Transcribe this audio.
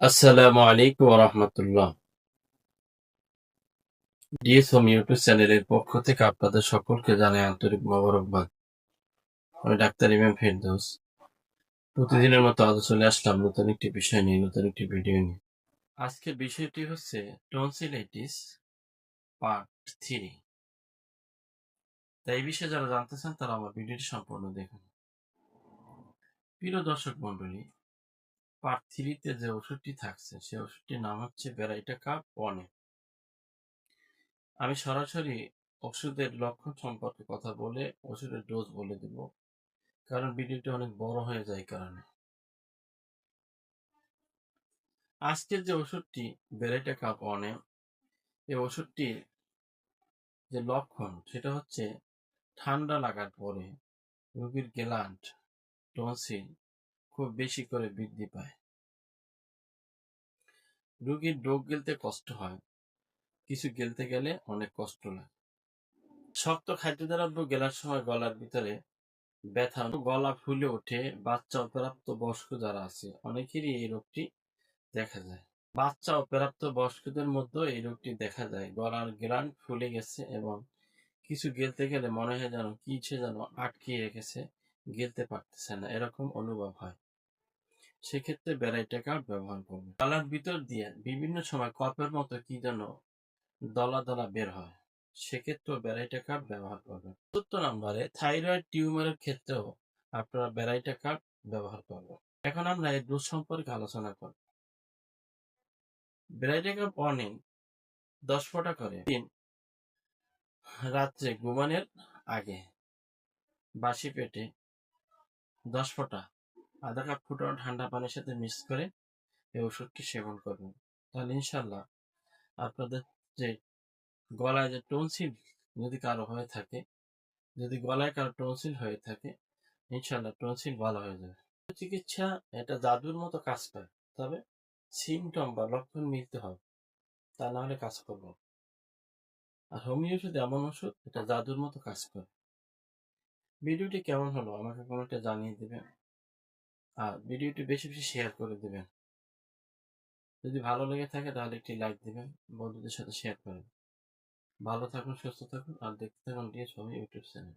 আসসালামু আলাইকুম রহমতুল্লাহ। DS YouTube চ্যানেলের পক্ষ থেকে আপনাদের সকলকে জানাই আন্তরিক মোবারকবাদ। আমি ডাক্তার ইমাম ফেরদৌস। প্রতিদিনের মতো আজ চলে আসলাম নতুন একটি বিষয় নিয়ে, নতুন একটি ভিডিও নিয়ে। আজকের বিষয়টি হচ্ছে টনসিলাইটিস পার্ট থ্রি তাই এই বিষয়ে যারা জানতে চান তারা আমার ভিডিওটি সম্পূর্ণ দেখুন। প্রিয় দর্শক মন্ডলী পার্ট থ্রিতে যে ওষুধটি থাকছে সেই ওষুধটির নাম হচ্ছে ভ্যারাইটা কাপ ওয়ানে আমি সরাসরি ওষুধের লক্ষণ সম্পর্কে কথা বলে ওষুধের ডোজ বলে দেব, কারণ ভিডিওটি অনেক বড় হয়ে যায় কারণে। আজকের যে ওষুধটি বেরেটা কাপ অনে এই ওষুধটির যে লক্ষণ, সেটা হচ্ছে ঠান্ডা লাগার পরে রোগীর গ্ল্যান্ড টনসিল খুব বেশি করে বৃদ্ধি পায়। রোগীর ডোক গেলতে কষ্ট হয়, কিছু গেলতে গেলে অনেক কষ্ট লাগে। শক্ত খাদ্যদ্রব্য গেলার সময় গলার ভিতরে ব্যথা, গলা ফুলে ওঠে, বাচ্চা অপ্রাপ্ত বয়স্ক যারা আছে, অনেকেরই এই রোগটি দেখা যায়। বাচ্চা অপ্রাপ্ত বয়স্কদের মধ্যে এই রোগটি দেখা যায়। গলার গ্রান্ড ফুলে গেছে এবং কিছু গেলতে গেলে মনে হয় যেন কিছু যেন আটকে রেখেছে গেলতে পারতেছে না, এরকম অনুভব হয়। সেক্ষেত্রে ভ্যারাইটা কার্ড ব্যবহার করবে? গলার ভিতর দিয়ে বিভিন্ন সময় কপের মতো কি যেন দলা দলা বের হয়, সেক্ষেত্রেও ভ্যারাইটা কার্ড ব্যবহার করবেন চতুর্থ নম্বরে থাইরয়েড টিউমারের ক্ষেত্রেও আপনারা ভ্যারাইটা কার্ড ব্যবহার করবেন এখন আমরা এই দুধ সম্পর্কে আলোচনা করব। ভ্যারাইটা কার্ড অনেক দশ ফোঁটা করে। দিন রাত্রে ঘুমানোর আগে বাসি পেটে দশ ফোঁটা আধা কাপ ফুটানো ঠান্ডা পানির সাথে মিক্স করে এই ওষুধটি সেবন করবেন। তাহলে ইনশাল্লাহ আপনাদের যে গলায় যে টনসিল যদি কারও হয়ে থাকে, যদি গলায় কারও টনসিল হয়ে থাকে ইনশাল্লাহ টনসিল ভালো হয়ে যাবে। চিকিৎসা এটা জাদুর মতো কাজ করে, তবে সিমটম বা লক্ষণ মিলতে হবে, তা না হলে কাজ করবে। আর হোমিও ওষুধ এমন ওষুধ, এটা জাদুর মতো কাজ করে। ভিডিওটি কেমন হলো? আমাকে কোনোটা জানিয়ে দেবেন। আর ভিডিওটি বেশি বেশি শেয়ার করে দেবেন। যদি ভালো লেগে থাকে তাহলে একটি লাইক দেবেন, বন্ধুদের সাথে শেয়ার করেন ভালো থাকুন, সুস্থ থাকুন, আর দেখতে থাকুন ডিএস ইউটিউব চ্যানেল